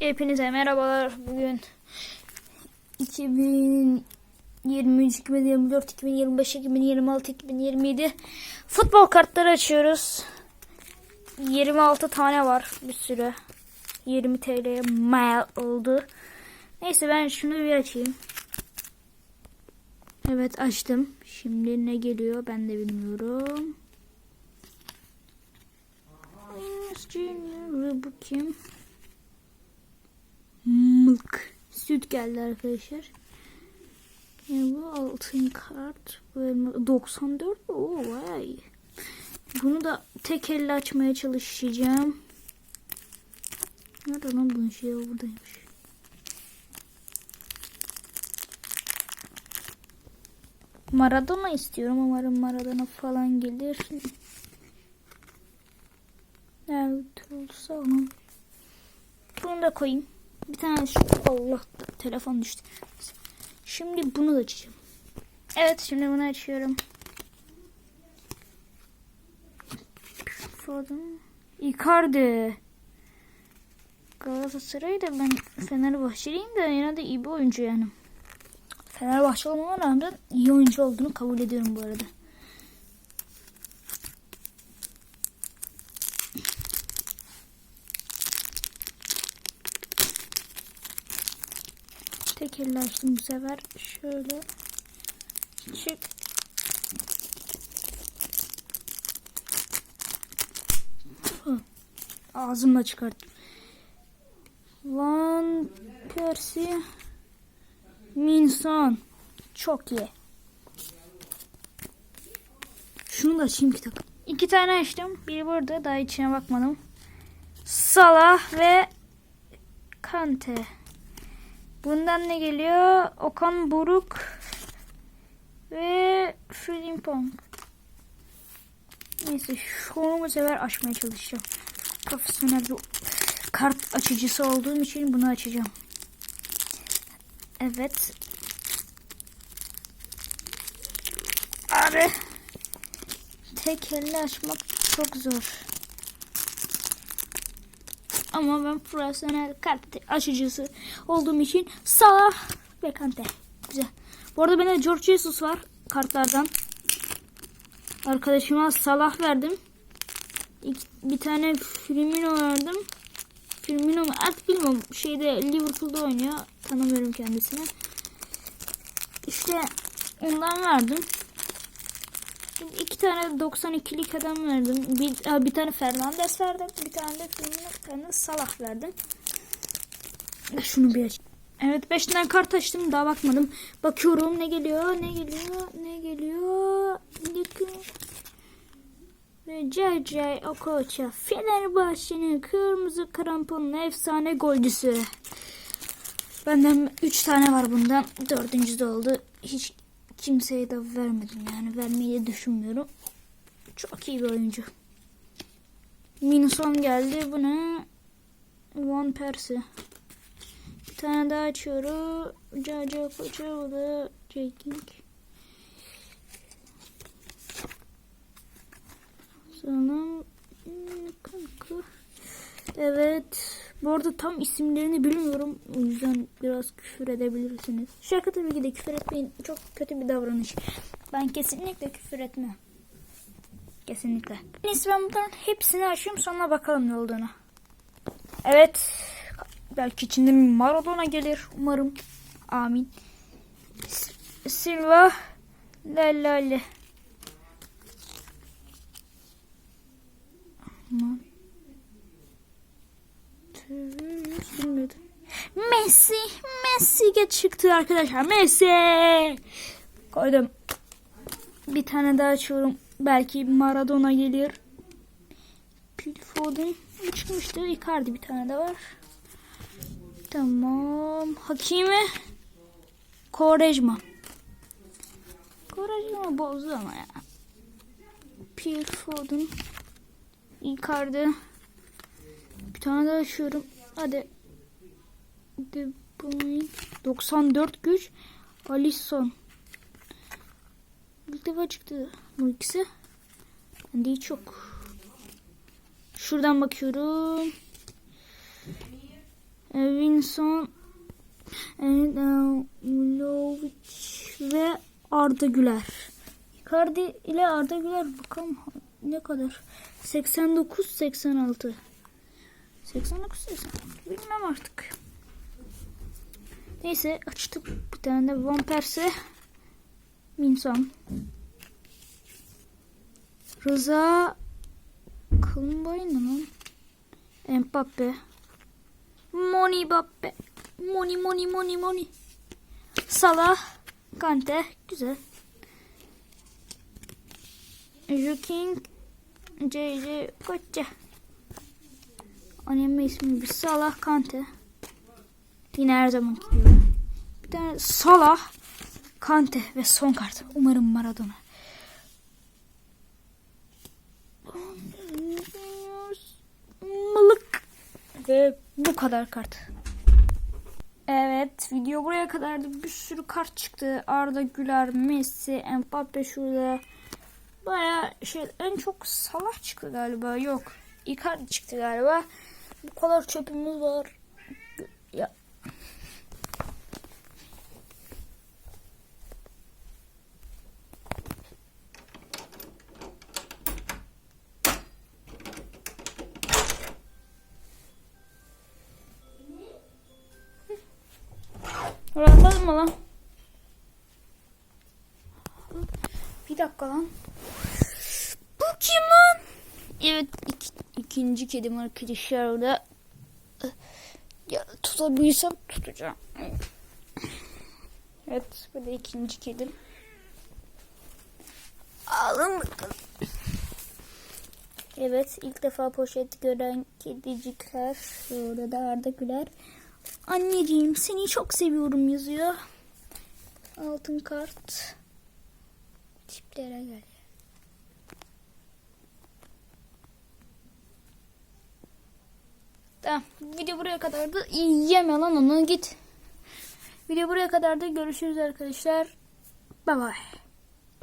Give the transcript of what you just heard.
Hepinize merhabalar. Bugün 2023, 2024, 2025, 2026, 2027 futbol kartları açıyoruz. 26 tane var bir sürü. 20 TL'ye mal oldu. Neyse ben şunu bir açayım. Evet açtım. Şimdi ne geliyor ben de bilmiyorum. Bu kim? Süt geldi arkadaşlar. Yani bu altın kart. Bu elma- 94. Oo vay. Bunu da tek elle açmaya çalışacağım. Nerede lan bunun şeyi buradaymış. Maradona istiyorum. Umarım Maradona falan gelir. Evet olsa ama. Bunu da koyayım. Bir tane şu Allah telefon düştü. Şimdi bunu da açacağım. Evet şimdi bunu açıyorum. Foden. Icardi. Galatasaray'ı da ben Fenerbahçeliyim de yine de iyi bir oyuncu yani. Fenerbahçe olmama rağmen iyi oyuncu olduğunu kabul ediyorum bu arada. Tek elle açtım bu sefer. Şöyle çık. Ağzımla çıkarttım. Van Persie Minson. Çok iyi. Şunu da açayım ki. İki tane açtım. Biri burada. Daha içine bakmadım. Salah ve Kante. Bundan ne geliyor? Okan Buruk ve Frimpong. Neyse şunu bu sefer açmaya çalışacağım. Profesyonel bir kart açıcısı olduğum için bunu açacağım. Evet. Abi. Tek elle açmak çok zor. Ama ben profesyonel kart açıcısı olduğum için Salah ve Kante. Güzel. Bu arada bende George Jesus var kartlardan. Arkadaşıma Salah verdim. İki- bir tane Firmino verdim. Firmino mu? Artık bilmiyorum. Şeyde Liverpool'da oynuyor. Tanımıyorum kendisini. İşte ondan verdim. Şimdi iki tane 92'lik adam verdim. Bir, bir tane Fernandes verdim. Bir tane de Firmino, Salah verdim. Şunu bir aç. Evet 5 tane kart açtım. Daha bakmadım. Bakıyorum ne geliyor, ne geliyor, ne geliyor. Ve C.C. Okocha. Fenerbahçe'nin kırmızı kramponun efsane golcüsü. Benden 3 tane var bundan. Dördüncü de oldu. Hiç kimseye de vermedim yani. Vermeyi de düşünmüyorum. Çok iyi bir oyuncu. Minson geldi. Bu ne? Van Persie. Bir tane daha açıyorum. C.C. Okocha. Bu da J. King. Sonra hmm, kanka. Evet. Bu arada tam isimlerini bilmiyorum. O yüzden biraz küfür edebilirsiniz. Şaka tabii ki de küfür etmeyin. Çok kötü bir davranış. Ben kesinlikle küfür etmem. Kesinlikle. Neyse ben bunların hepsini açayım sonra bakalım ne olduğunu. Evet. Belki içinde Maradona gelir. Umarım. Amin. Silva. Lelale. Aman. Bilmiyordum. Messi. Messi çıktı arkadaşlar. Messi. Koydum. Bir tane daha açıyorum. Belki Maradona gelir. Phil Foden çıkmıştı. Icardi bir tane de var. Tamam. Hakimi. Korejma. Korejma bozdu ama ya. Phil Foden. Icardi. Bir tane daha açıyorum. Hadi. De. 94 güç. Alisson. İlk defa çıktı bu ikisi. Bende hiç yok. Şuradan bakıyorum. Evet. Edinson, Vlahovic ve Arda Güler. Icardi ile Arda Güler bakalım ne kadar? 89 86. 89 86 bilmem artık. Neyse açtık bir tane de Van Persie. Minson. Rıza Kılınbay'ın mı? Mbappe. Moni Mbappe. Moni Moni Moni Moni. Salah. Kante. Güzel. Joking. JJ Koçça. Annem ismi bir Salah Kante. Yine her zamanki gibi. Bir tane Salah. Kante ve son kart. Umarım Maradona. Mılık. Ve bu kadar kart. Evet video buraya kadardı. Bir sürü kart çıktı. Arda Güler, Messi, Mbappe şurada. Baya şey en çok Salah çıktı galiba. Yok. Icardi çıktı galiba. Bu kadar çöpümüz var. Mı lan? Bir dakika lan. Bu kim lan? Evet iki, ikinci kedim arkadaşlar orada. Ya tutabilsem tutacağım. Evet bu da ikinci kedim. Alın bakalım. Evet ilk defa poşet gören kedicikler. Orada da Arda Güler. Anneciğim seni çok seviyorum yazıyor. Altın kart. Tiplere gel. Tamam. Video buraya kadardı. Yeme lan onu git. Video buraya kadardı. Görüşürüz arkadaşlar. Bye bye.